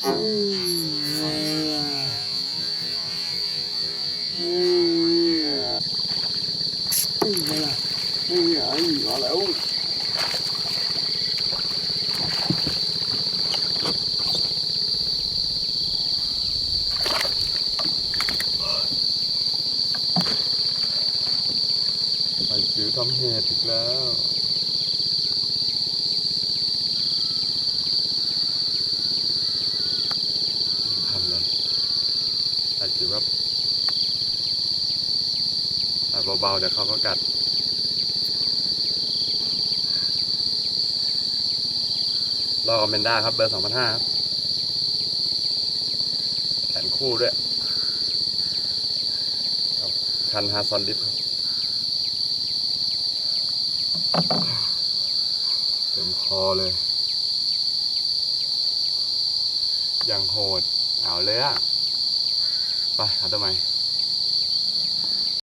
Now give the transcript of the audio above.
ไปซื้อทำเห็ดอีกแล้ว แต่คิดว่าเบาๆเดี๋ยวเขาก็กัด รอคอมเมนด้าครับ เบอร์สองพันห้าครับ แขนคู่ด้วยคันฮาซอนดิฟครับเต็มคอเลย อย่างโหด เอาเลยอะ ไปหาตัวใหม่